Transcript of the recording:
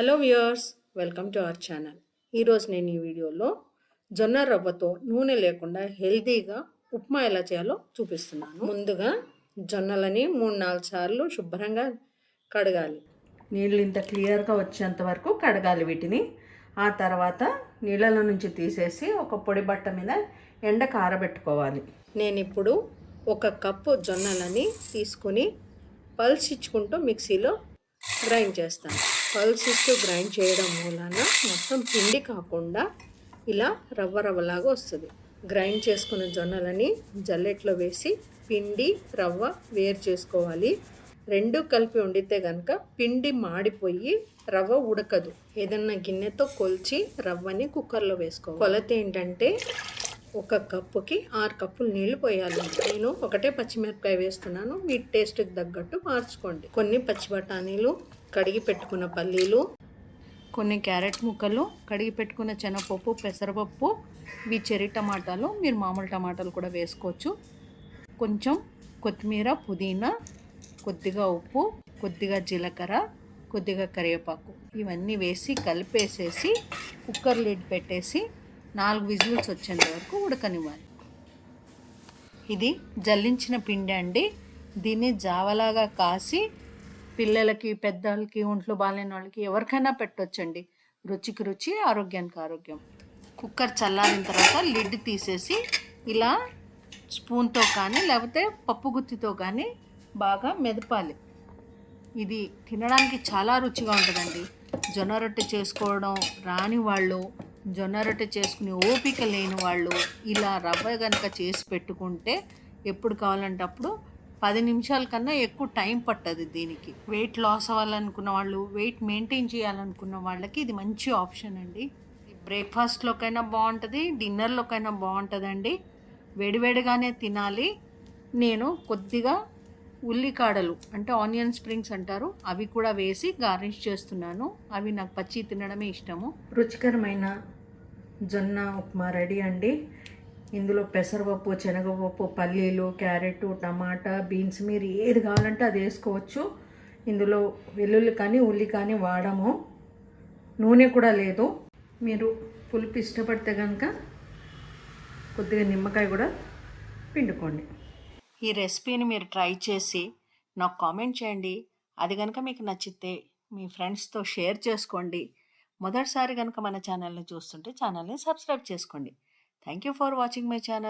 Hello viewers welcome to our channel. ఈరోజు నేను ఈ వీడియోలో జొన్న రవ్వతో నూనె లేకుండా హెల్తీగా ఉప్మా ఎలా చేయాలో చూపిస్తున్నాను. ముందుగా జొన్నలని మూడు నాలుగు సార్లు శుభ్రంగా కడగాలి. నీళ్ళు ఇంత క్లియర్గా వచ్చేంత వరకు కడగాలి వీటిని. ఆ తర్వాత నీళ్ళలో నుంచి తీసేసి ఒక పొడి బట్ట మీద ఎండ కారబెట్టుకోవాలి. నేను ఇప్పుడు ఒక కప్పు జొన్నలని తీసుకుని పల్స్ ఇచ్చుకుంటూ మిక్సీలో గ్రైండ్ చేస్తాను. పల్స్ ఇస్తూ గ్రైండ్ చేయడం మూలాన మొత్తం పిండి కాకుండా ఇలా రవ్వ రవ్వలాగా వస్తుంది. గ్రైండ్ చేసుకున్న జొన్నలని జల్లెట్లో వేసి పిండి రవ్వ వేరు చేసుకోవాలి. రెండు కలిపి వండితే కనుక పిండి మాడిపోయి రవ్వ ఉడకదు. ఏదన్నా గిన్నెతో కొల్చి రవ్వని కుక్కర్లో వేసుకోవాలి. కొలత ఏంటంటే ఒక కప్పుకి ఆరు కప్పులు నీళ్ళు పోయాలి. నేను ఒకటే పచ్చిమిరపకాయ వేస్తున్నాను. మీ టేస్ట్కి తగ్గట్టు మార్చుకోండి. కొన్ని పచ్చి బఠానీలు కడిగి పెట్టుకున్న పల్లీలు కొన్ని క్యారెట్ ముక్కలు కడిగి పెట్టుకున్న శనగపప్పు పెసరపప్పు ఇవి చెరి టమాటాలు మీరు మామూలు టమాటాలు కూడా వేసుకోవచ్చు. కొంచెం కొత్తిమీర పుదీనా కొద్దిగా ఉప్పు కొద్దిగా జీలకర్ర కొద్దిగా కరివేపాకు. ఇవన్నీ వేసి కలిపేసేసి కుక్కర్ లిడ్ పెట్టేసి నాలుగు విజిల్స్ వచ్చేంత వరకు ఉడకనివ్వాలి. ఇది జల్లించిన పిండి అండి. దీన్ని జావలాగా కాసి పిల్లలకి పెద్దలకి ఒంట్లో బాగాలేని వాళ్ళకి ఎవరికైనా పెట్టొచ్చండి. రుచికి రుచి ఆరోగ్యానికి ఆరోగ్యం. కుక్కర్ చల్లారిన తర్వాత లిడ్ తీసేసి ఇలా స్పూన్తో కానీ లేకపోతే పప్పు గుత్తితో కానీ బాగా మెదపాలి. ఇది తినడానికి చాలా రుచిగా ఉంటుందండి. జొన్న రొట్టె చేసుకోవడం రాని వాళ్ళు జొన్న రొట్టె చేసుకునే ఓపిక లేని వాళ్ళు ఇలా రవ్వ కనుక చేసి పెట్టుకుంటే ఎప్పుడు కావాలంటే అప్పుడు పది నిమిషాల కన్నా ఎక్కువ టైం పట్టదు దీనికి. వెయిట్ లాస్ అవ్వాలనుకున్న వాళ్ళు వెయిట్ మెయింటైన్ చేయాలనుకున్న వాళ్ళకి ఇది మంచి ఆప్షన్ అండి. బ్రేక్ఫాస్ట్లోకైనా బాగుంటుంది డిన్నర్లోకైనా బాగుంటుందండి. వేడివేడిగానే తినాలి. నేను కొద్దిగా ఉల్లికాడలు అంటే ఆనియన్ స్ప్రింగ్స్ అంటారు. అవి కూడా వేసి గార్నిష్ చేస్తున్నాను. అవి నాకు పచ్చి తినడమే ఇష్టము. రుచికరమైన జొన్న ఉప్మా రెడీ అండి. ఇందులో పెసరపప్పు శనగపప్పు పల్లీలు క్యారెట్ టమాటా బీన్స్ మీరు ఏది కావాలంటే అది వేసుకోవచ్చు. ఇందులో వెల్లుల్లి కానీ ఉల్లి కానీ వాడము. నూనె కూడా లేదు. మీరు పులుపు ఇష్టపడితే కనుక కొద్దిగా నిమ్మకాయ కూడా పిండుకోండి. ఈ రెసిపీని మీరు ట్రై చేసి నాకు కామెంట్ చేయండి. అది కనుక మీకు నచ్చితే మీ ఫ్రెండ్స్తో షేర్ చేసుకోండి. మొదటిసారి కనుక మన ఛానల్ని చూస్తుంటే ఛానల్ని సబ్స్క్రైబ్ చేసుకోండి. Thank you for watching my channel.